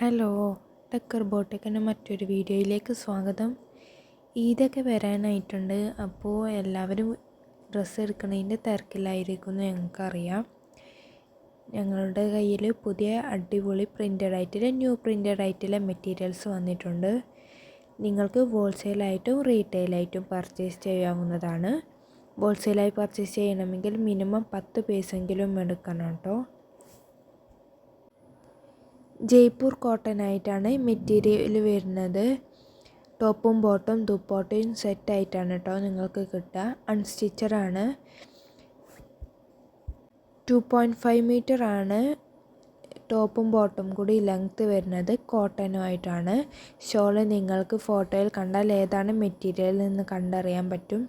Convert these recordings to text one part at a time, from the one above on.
Hello decker ബോട്ടിക്കിന്റെ മറ്റൊരു വീഡിയോയിലേക്ക് സ്വാഗതം. ഈദൊക്കെ വരാനായിട്ടുണ്ട്. അപ്പോൾ എല്ലാവരും ഡ്രസ്സ് എടുക്കുന്നതിന്റെ തിരക്കിലായിരിക്കും എന്ന് ഞങ്ങൾക്കറിയാം. ഞങ്ങളുടെ കയ്യിൽ പുതിയ അടിപൊളി പ്രിന്റഡ് ആയിട്ടുള്ള ന്യൂ പ്രിന്റഡ് ആയിട്ടുള്ള മെറ്റീരിയൽസ് വന്നിട്ടുണ്ട്. നിങ്ങൾക്ക് ഹോൾസെയിലായിട്ടും റീറ്റെയിലായിട്ടും പർച്ചേസ് ചെയ്യാവുന്നതാണ്. ഹോൾസെയിലായി പർച്ചേസ് ചെയ്യണമെങ്കിൽ മിനിമം പത്ത് പീസെങ്കിലും എടുക്കണം കേട്ടോ. ജയ്പൂർ കോട്ടൺ ആയിട്ടാണ് മെറ്റീരിയൽ വരുന്നത്. ടോപ്പും ബോട്ടും ദുപ്പോട്ടയും സെറ്റായിട്ടാണ് കേട്ടോ നിങ്ങൾക്ക് കിട്ടുക. അൺസ്റ്റിച്ചറാണ് ടു പോയിന്റ് ഫൈവ് മീറ്റർ ആണ്. ടോപ്പും ബോട്ടും കൂടി ലെങ്ത്ത് വരുന്നത് കോട്ടനും ആയിട്ടാണ് ഷോൾ നിങ്ങൾക്ക് ഫോട്ടോയിൽ കണ്ടാൽ ഏതാണ് മെറ്റീരിയൽ നിന്ന് കണ്ടറിയാൻ പറ്റും.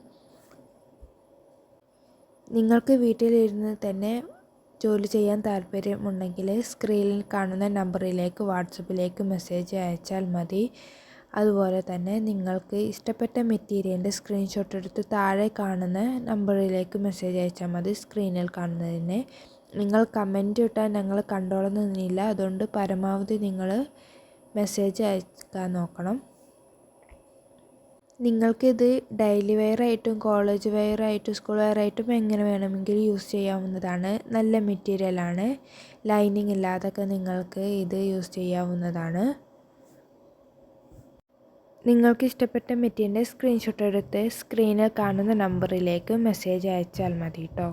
നിങ്ങൾക്ക് വീട്ടിലിരുന്ന് തന്നെ ജോലി ചെയ്യാൻ താല്പര്യമുണ്ടെങ്കിൽ സ്ക്രീനിൽ കാണുന്ന നമ്പറിലേക്ക് വാട്സപ്പിലേക്ക് മെസ്സേജ് അയച്ചാൽ മതി. അതുപോലെ തന്നെ നിങ്ങൾക്ക് ഇഷ്ടപ്പെട്ട മെറ്റീരിയലിന്റെ സ്ക്രീൻഷോട്ട് എടുത്ത് താഴെ കാണുന്ന നമ്പറിലേക്ക് മെസ്സേജ് അയച്ചാൽ മതി സ്ക്രീനിൽ കാണുന്നതിന്. നിങ്ങൾ കമന്റ് ഇട്ടാൽ ഞങ്ങൾ കണ്ടോളുന്നില്ല അതുകൊണ്ട് പരമാവധി നിങ്ങൾ മെസ്സേജ് അയക്കാൻ നോക്കണം. നിങ്ങൾക്കിത് ഡെയിലി വെയർ ആയിട്ടും കോളേജ് വെയർ ആയിട്ടും സ്കൂൾ വെയർ ആയിട്ടും എങ്ങനെ വേണമെങ്കിലും യൂസ് ചെയ്യാവുന്നതാണ്. നല്ല മെറ്റീരിയലാണ് ലൈനിങ് ഇല്ലാതൊക്കെ നിങ്ങൾക്ക് ഇത് യൂസ് ചെയ്യാവുന്നതാണ്. നിങ്ങൾക്ക് ഇഷ്ടപ്പെട്ട മെറ്റീരിയലിന്റെ സ്ക്രീൻഷോട്ട് എടുത്ത് സ്ക്രീനിൽ കാണുന്ന നമ്പറിലേക്ക് മെസ്സേജ് അയച്ചാൽ മതി കേട്ടോ